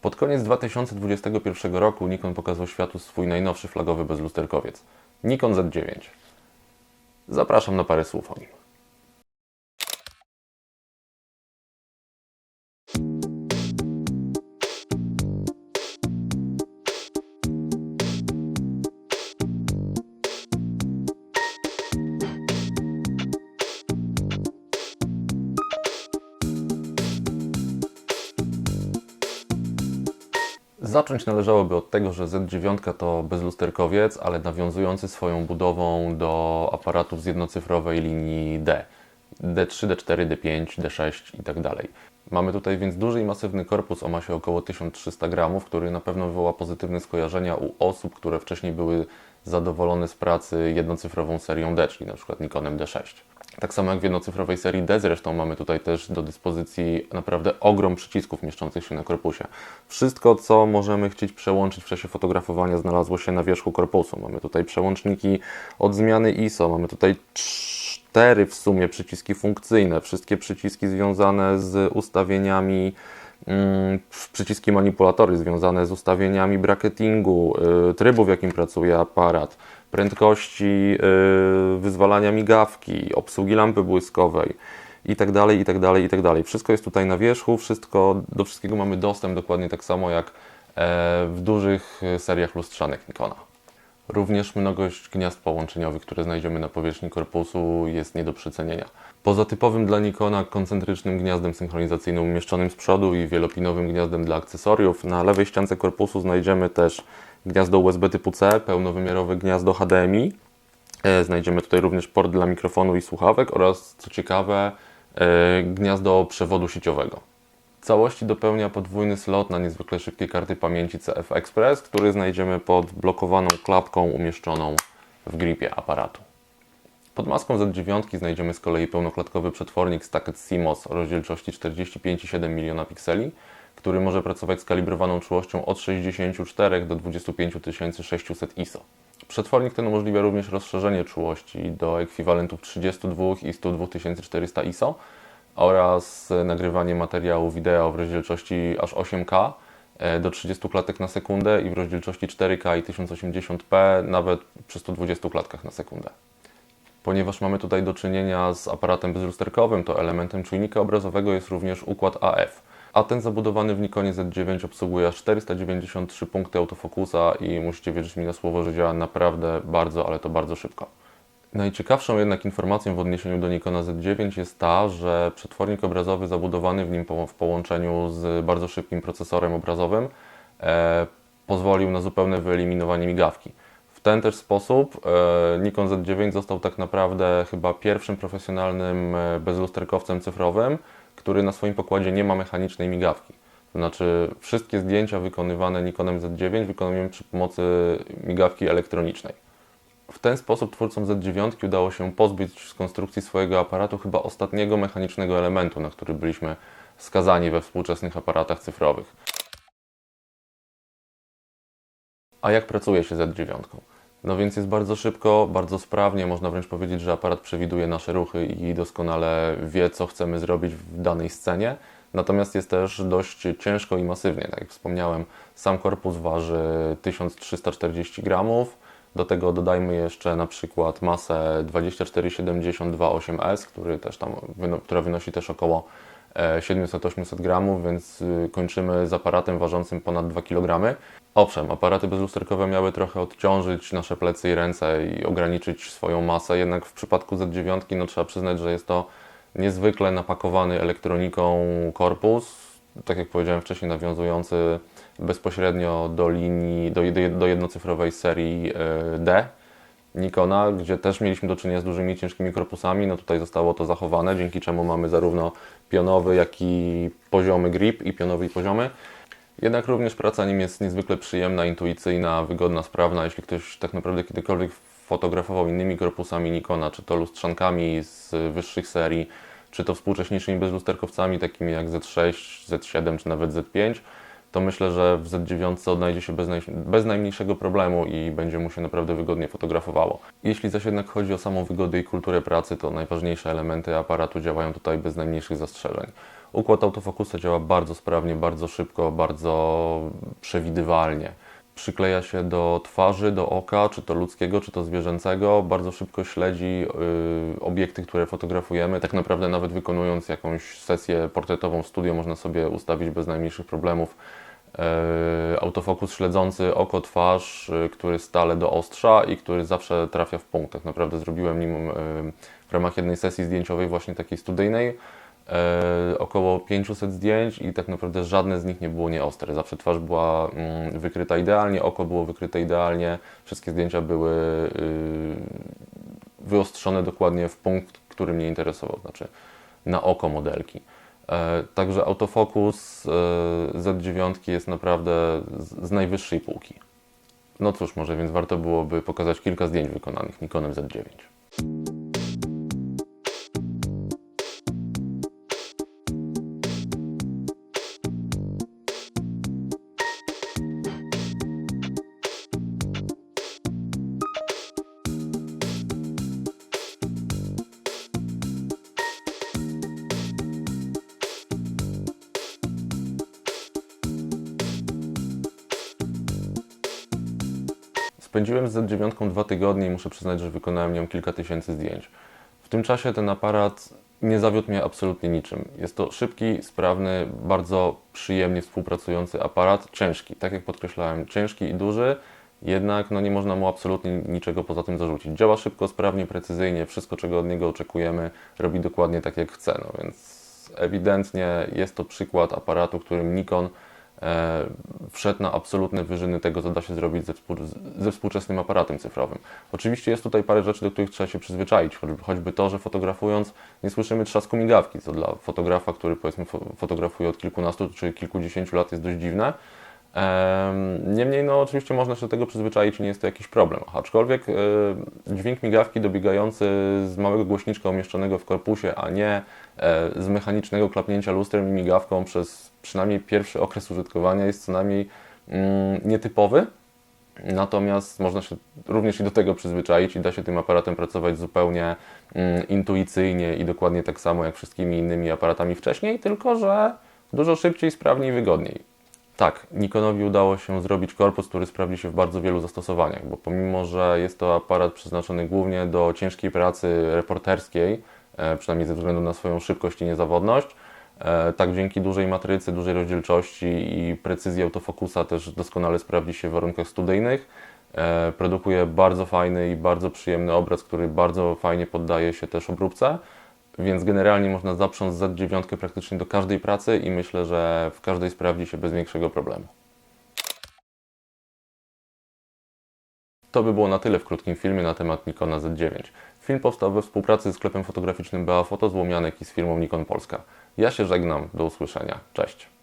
Pod koniec 2021 roku Nikon pokazał światu swój najnowszy flagowy bezlusterkowiec Nikon Z9. Zapraszam na parę słów o nim. Zacząć należałoby od tego, że Z9 to bezlusterkowiec, ale nawiązujący swoją budową do aparatów z jednocyfrowej linii D. D3, D4, D5, D6 i tak dalej. Mamy tutaj więc duży i masywny korpus o masie około 1300 gramów, który na pewno wywoła pozytywne skojarzenia u osób, które wcześniej były zadowolone z pracy jednocyfrową serią D, czyli na przykład Nikonem D6. Tak samo jak w jednocyfrowej serii D, zresztą mamy tutaj też do dyspozycji naprawdę ogrom przycisków mieszczących się na korpusie. Wszystko, co możemy chcieć przełączyć w czasie fotografowania, znalazło się na wierzchu korpusu. Mamy tutaj przełączniki od zmiany ISO, mamy tutaj cztery w sumie przyciski funkcyjne, wszystkie przyciski związane z ustawieniami przyciski manipulatory związane z ustawieniami bracketingu, y, trybu w jakim pracuje aparat, prędkości y, wyzwalania migawki, obsługi lampy błyskowej i tak dalej, i tak dalej, i tak dalej. Wszystko jest tutaj na wierzchu, wszystko, do wszystkiego mamy dostęp dokładnie tak samo jak e, w dużych seriach lustrzanych Nikona. Również mnogość gniazd połączeniowych, które znajdziemy na powierzchni korpusu jest nie do przecenienia. Poza typowym dla Nikona koncentrycznym gniazdem synchronizacyjnym umieszczonym z przodu i wielopinowym gniazdem dla akcesoriów, na lewej ściance korpusu znajdziemy też gniazdo USB typu C, pełnowymiarowe gniazdo HDMI. E, Znajdziemy tutaj również port dla mikrofonu i słuchawek oraz, co ciekawe, e, gniazdo przewodu sieciowego. Całości dopełnia podwójny slot na niezwykle szybkie karty pamięci CF Express, który znajdziemy pod blokowaną klapką umieszczoną w gripie aparatu. Pod maską Z9 znajdziemy z kolei pełnoklatkowy przetwornik Stacked CMOS o rozdzielczości 45,7 miliona pikseli, który może pracować z kalibrowaną czułością od 64 do 25600 ISO. Przetwornik ten umożliwia również rozszerzenie czułości do ekwiwalentów 32 i 102400 ISO oraz nagrywanie materiału wideo w rozdzielczości aż 8K e, do 30 klatek na sekundę i w rozdzielczości 4K i 1080p nawet przy 120 klatkach na sekundę. Ponieważ mamy tutaj do czynienia z aparatem bezlusterkowym, to elementem czujnika obrazowego jest również układ AF. A ten zabudowany w Nikonie Z9 obsługuje aż 493 punkty autofokusa i musicie wierzyć mi na słowo, że działa naprawdę bardzo, ale to bardzo szybko. Najciekawszą jednak informacją w odniesieniu do Nikona Z9 jest ta, że przetwornik obrazowy zabudowany w nim w połączeniu z bardzo szybkim procesorem obrazowym e, pozwolił na zupełne wyeliminowanie migawki. W ten też sposób e, Nikon Z9 został tak naprawdę chyba pierwszym profesjonalnym e, bezlusterkowcem cyfrowym, który na swoim pokładzie nie ma mechanicznej migawki. To znaczy wszystkie zdjęcia wykonywane Nikonem Z9 wykonujemy przy pomocy migawki elektronicznej. W ten sposób twórcom Z9 udało się pozbyć z konstrukcji swojego aparatu chyba ostatniego mechanicznego elementu, na który byliśmy skazani we współczesnych aparatach cyfrowych. A jak pracuje się Z9? No więc jest bardzo szybko, bardzo sprawnie, można wręcz powiedzieć, że aparat przewiduje nasze ruchy i doskonale wie, co chcemy zrobić w danej scenie. Natomiast jest też dość ciężko i masywnie, tak jak wspomniałem, sam korpus waży 1340 gramów. Do tego dodajmy jeszcze na przykład masę 24728S, który też tam, która wynosi też około e, 700-800 gramów, więc y, kończymy z aparatem ważącym ponad 2 kg. Owszem, aparaty bezlusterkowe miały trochę odciążyć nasze plecy i ręce i ograniczyć swoją masę, jednak w przypadku Z9 no, trzeba przyznać, że jest to niezwykle napakowany elektroniką korpus, tak jak powiedziałem wcześniej, nawiązujący bezpośrednio do linii, do, do, jednocyfrowej serii e, D Nikona, gdzie też mieliśmy do czynienia z dużymi, ciężkimi korpusami. No tutaj zostało to zachowane, dzięki czemu mamy zarówno pionowy, jak i poziomy grip i pionowy i poziomy. Jednak również praca nim jest niezwykle przyjemna, intuicyjna, wygodna, sprawna. Jeśli ktoś tak naprawdę kiedykolwiek fotografował innymi korpusami Nikona, czy to lustrzankami z wyższych serii, czy to współcześniejszymi bezlusterkowcami, takimi jak Z6, Z7 czy nawet Z5, to myślę, że w Z9 odnajdzie się bez, naj, bez najmniejszego problemu i będzie mu się naprawdę wygodnie fotografowało. Jeśli zaś jednak chodzi o samą wygodę i kulturę pracy, to najważniejsze elementy aparatu działają tutaj bez najmniejszych zastrzeżeń. Układ autofokusa działa bardzo sprawnie, bardzo szybko, bardzo przewidywalnie. Przykleja się do twarzy, do oka, czy to ludzkiego, czy to zwierzęcego. Bardzo szybko śledzi y, obiekty, które fotografujemy. Tak naprawdę, nawet wykonując jakąś sesję portretową w studio, można sobie ustawić bez najmniejszych problemów e, autofokus śledzący oko, twarz, y, który stale do ostrza i który zawsze trafia w punkt. Tak naprawdę zrobiłem nim y, w ramach jednej sesji zdjęciowej, właśnie takiej studyjnej, około 500 zdjęć i tak naprawdę żadne z nich nie było nieostre. Zawsze twarz była mm, wykryta idealnie, oko było wykryte idealnie, wszystkie zdjęcia były y, wyostrzone dokładnie w punkt, który mnie interesował, znaczy na oko modelki. E, Także autofokus e, Z9 jest naprawdę z z najwyższej półki. No cóż, może więc warto byłoby pokazać kilka zdjęć wykonanych Nikonem Z9. Spędziłem z Z9 dwa tygodnie i muszę przyznać, że wykonałem nią kilka tysięcy zdjęć. W tym czasie ten aparat nie zawiódł mnie absolutnie niczym. Jest to szybki, sprawny, bardzo przyjemnie współpracujący aparat, ciężki. Tak jak podkreślałem, ciężki i duży, jednak no, nie można mu absolutnie niczego poza tym zarzucić. Działa szybko, sprawnie, precyzyjnie, wszystko czego od niego oczekujemy, robi dokładnie tak jak chce. No więc ewidentnie jest to przykład aparatu, którym Nikon e, wszedł na absolutne wyżyny tego, co da się zrobić ze, współ, ze współczesnym aparatem cyfrowym. Oczywiście jest tutaj parę rzeczy, do których trzeba się przyzwyczaić, choćby, to, że fotografując nie słyszymy trzasku migawki, co dla fotografa, który powiedzmy fo- fotografuje od kilkunastu czy kilkudziesięciu lat jest dość dziwne. Em, Niemniej, no oczywiście można się do tego przyzwyczaić i nie jest to jakiś problem. Aczkolwiek e, dźwięk migawki dobiegający z małego głośniczka umieszczonego w korpusie, a nie e, z mechanicznego klapnięcia lustrem i migawką przez przynajmniej pierwszy okres użytkowania jest co najmniej mm, nietypowy. Natomiast można się również i do tego przyzwyczaić i da się tym aparatem pracować zupełnie mm, intuicyjnie i dokładnie tak samo jak wszystkimi innymi aparatami wcześniej, tylko że dużo szybciej, sprawniej wygodniej. Tak, Nikonowi udało się zrobić korpus, który sprawdzi się w bardzo wielu zastosowaniach, bo pomimo, że jest to aparat przeznaczony głównie do ciężkiej pracy reporterskiej, e, przynajmniej ze względu na swoją szybkość i niezawodność, e, tak dzięki dużej matrycy, dużej rozdzielczości i precyzji autofokusa też doskonale sprawdzi się w warunkach studyjnych. E, Produkuje bardzo fajny i bardzo przyjemny obraz, który bardzo fajnie poddaje się też obróbce. Więc generalnie można zaprząc Z9 praktycznie do każdej pracy i myślę, że w każdej sprawdzi się bez większego problemu. To by było na tyle w krótkim filmie na temat Nikona Z9. Film powstał we współpracy ze sklepem fotograficznym BA Foto z Łomianek i z firmą Nikon Polska. Ja się żegnam, do usłyszenia. Cześć.